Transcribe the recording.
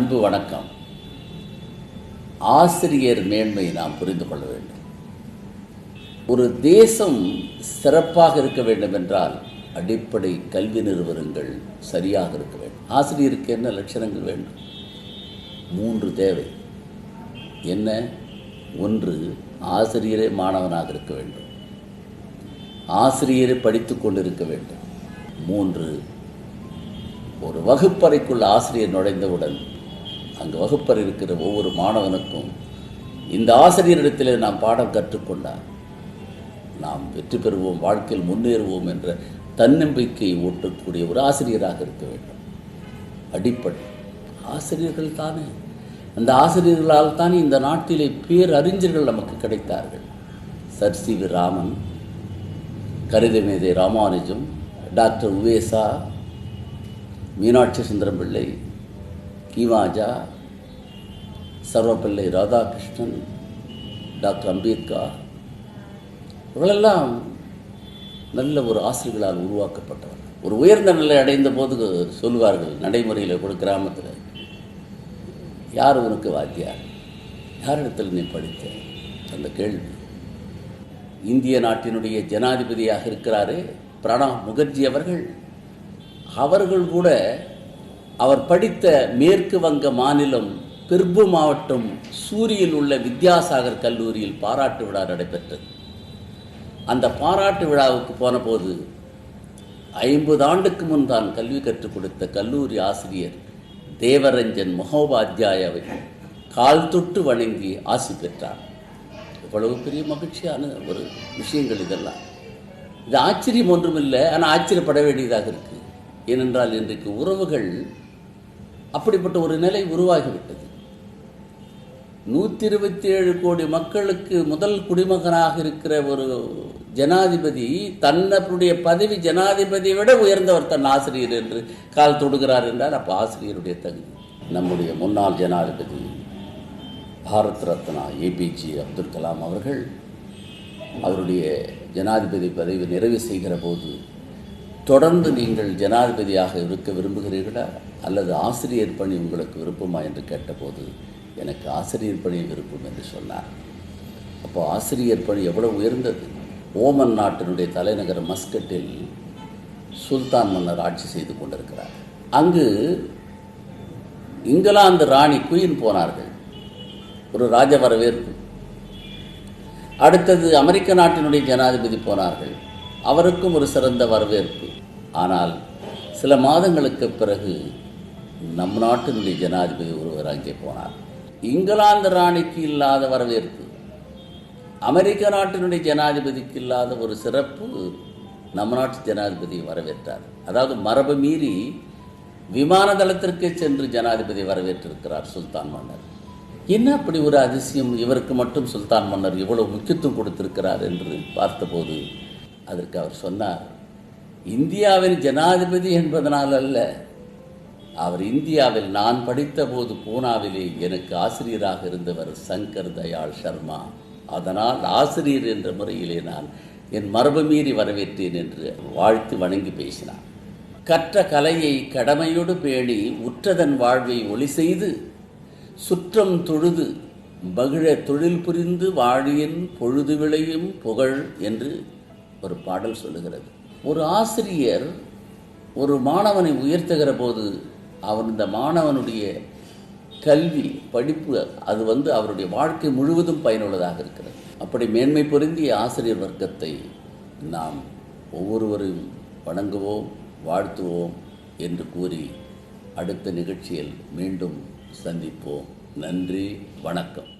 அன்பு வணக்கம். ஆசிரியர் மேன்மை நாம் புரிந்து கொள்ள வேண்டும். ஒரு தேசம் சிறப்பாக இருக்க வேண்டும் என்றால் அடிப்படை கல்வி நிறுவனங்கள் சரியாக இருக்க வேண்டும். ஆசிரியருக்கு என்ன லட்சணங்கள் வேண்டும்? மூன்று தேவை. என்ன? ஒன்று ஆசிரியரே மாணவனாக இருக்க வேண்டும். ஆசிரியரை படித்து கொண்டிருக்க வேண்டும். மூன்று ஒரு வகுப்பறைக்குள் ஆசிரியர் நுழைந்தவுடன் அங்கு வகுப்பறை இருக்கிற ஒவ்வொரு மாணவனுக்கும் இந்த ஆசிரியரிடத்தில் நாம் பாடம் கற்றுக்கொண்டால் நாம் வெற்றி பெறுவோம் வாழ்க்கையில் முன்னேறுவோம் என்ற தன்னம்பிக்கையை ஓட்டக்கூடிய ஒரு ஆசிரியராக இருக்க வேண்டும். அடிப்படை. ஆசிரியர்கள் தானே. அந்த ஆசிரியர்களால் தானே இந்த நாட்டிலே பேரறிஞர்கள் நமக்கு கிடைத்தார்கள். சர் சி வி ராமன் கரிதமேதை ராமானுஜம் டாக்டர் உவேசா மீனாட்சி சுந்தரம் பிள்ளை கிவாஜா சர்வப்பள்ளி ராதாகிருஷ்ணன் டாக்டர் அம்பேத்கர் இவர்களெல்லாம் நல்ல ஒரு ஆசிரியர்களால் உருவாக்கப்பட்டவர். ஒரு உயர்ந்த நிலை அடைந்த போது சொல்லுவார்கள் நடைமுறையில் கூட கிராமத்தில் யார் உனக்கு வாத்தியார்? யாரிடத்தில் நீ படித்த? அந்த கேள்வி. இந்திய நாட்டினுடைய ஜனாதிபதியாக இருக்கிறாரு பிரணாப் முகர்ஜி அவர்கள். அவர்கள் கூட அவர் படித்த மேற்கு வங்க மாநிலம் பிர்பு மாவட்டம் சூரியில் உள்ள வித்யாசாகர் கல்லூரியில் பாராட்டு விழா நடைபெற்றது. அந்த பாராட்டு விழாவுக்கு போன போது ஐம்பது ஆண்டுக்கு முன் தான் கல்வி கற்றுக் கொடுத்த கல்லூரி ஆசிரியர் தேவரஞ்சன் மகோபாத்தியாயாவை கால் தொட்டு வணங்கி ஆசி பெற்றார். இவ்வளவு பெரிய மகிழ்ச்சியான ஒரு விஷயங்கள் இதெல்லாம். இது ஆச்சரியம் ஒன்றுமில்லை ஆனால் ஆச்சரியப்பட வேண்டியதாக இருக்கு. ஏனென்றால் இன்றைக்கு உறவுகள் அப்படிப்பட்ட ஒரு நிலை உருவாகிவிட்டது. நூற்றி இருபத்தி ஏழு கோடி மக்களுக்கு முதல் குடிமகனாக இருக்கிற ஒரு ஜனாதிபதி தன்னுடைய பதவி ஜனாதிபதியை விட உயர்ந்தவர் தன் ஆசிரியர் என்று கால் தொடுகிறார் என்றால் அப்போ ஆசிரியருடைய தகுதி. நம்முடைய முன்னாள் ஜனாதிபதி Bharat Ratna A P J Abdul Kalam அவர்கள் அவருடைய ஜனாதிபதி பதவி நிறைவு செய்கிற போது தொடர்ந்து நீங்கள் ஜனாதிபதியாக இருக்க விரும்புகிறீர்களா? அல்லது ஆசிரியர் பணி உங்களுக்கு விருப்பமா என்று கேட்டபோது எனக்கு ஆசிரியர் பணி விருப்பம் என்று சொன்னார். அப்போ ஆசிரியர் பணி எவ்வளவு உயர்ந்தது? ஓமன் நாட்டினுடைய தலைநகர் மஸ்கட்டில் சுல்தான் மன்னர் ஆட்சி செய்து கொண்டிருக்கிறார். அங்கு இங்கிலாந்து ராணி குயின் போனார்கள். ஒரு ராஜ வரவேற்பு. அடுத்தது அமெரிக்க நாட்டினுடைய ஜனாதிபதி போனார்கள். அவருக்கும் ஒரு சிறந்த வரவேற்பு. ஆனால் சில மாதங்களுக்கு பிறகு நம் நாட்டினுடைய ஜனாதிபதி ஒருவர் அங்கே போனார். இங்கிலாந்து ராணிக்கு இல்லாத வரவேற்பு அமெரிக்க நாட்டினுடைய ஜனாதிபதிக்கு இல்லாத ஒரு சிறப்பு நம்ம நாட்டு ஜனாதிபதி வரவேற்றார். அதாவது மரபு மீறி விமான தளத்திற்கே சென்று ஜனாதிபதி வரவேற்றிருக்கிறார் சுல்தான் மன்னர். என்ன அப்படி ஒரு அதிசயம்? இவருக்கு மட்டும் சுல்தான் மன்னர் இவ்வளவு முக்கியத்துவம் கொடுத்திருக்கிறார் என்று பார்த்தபோது அதற்கு அவர் சொன்னார் இந்தியாவின் ஜனாதிபதி என்பதனால் அல்ல அவர் இந்தியாவில் நான் படித்த போது பூனாவிலே எனக்கு ஆசிரியராக இருந்தவர் சங்கர் தயாள் சர்மா. அதனால் ஆசிரியர் என்ற முறையிலே நான் என் மரபு மீறி வரவேற்றேன் என்று வாழ்த்து வணங்கி பேசினார். கற்ற கலையை கடமையோடு பேணி உற்றதன் வாழ்வை ஒளி செய்து சுற்றம் தொழுது மகிழ தொழில் புரிந்து வாழியின் பொழுது விளையும் புகழ் என்று ஒரு பாடல் சொல்லுகிறது. ஒரு ஆசிரியர் ஒரு மாணவனை உயர்த்துகிற போது அவன் இந்த மாணவனுடைய கல்வி படிப்பு அது வந்து அவருடைய வாழ்க்கை முழுவதும் பயனுள்ளதாக இருக்கிறது. அப்படி மேன்மை பொருந்திய ஆசிரியர் வர்க்கத்தை நாம் ஒவ்வொருவரும் வணங்குவோம் வாழ்த்துவோம் என்று கூறி அடுத்த நிகழ்ச்சியில் மீண்டும் சந்திப்போம். நன்றி வணக்கம்.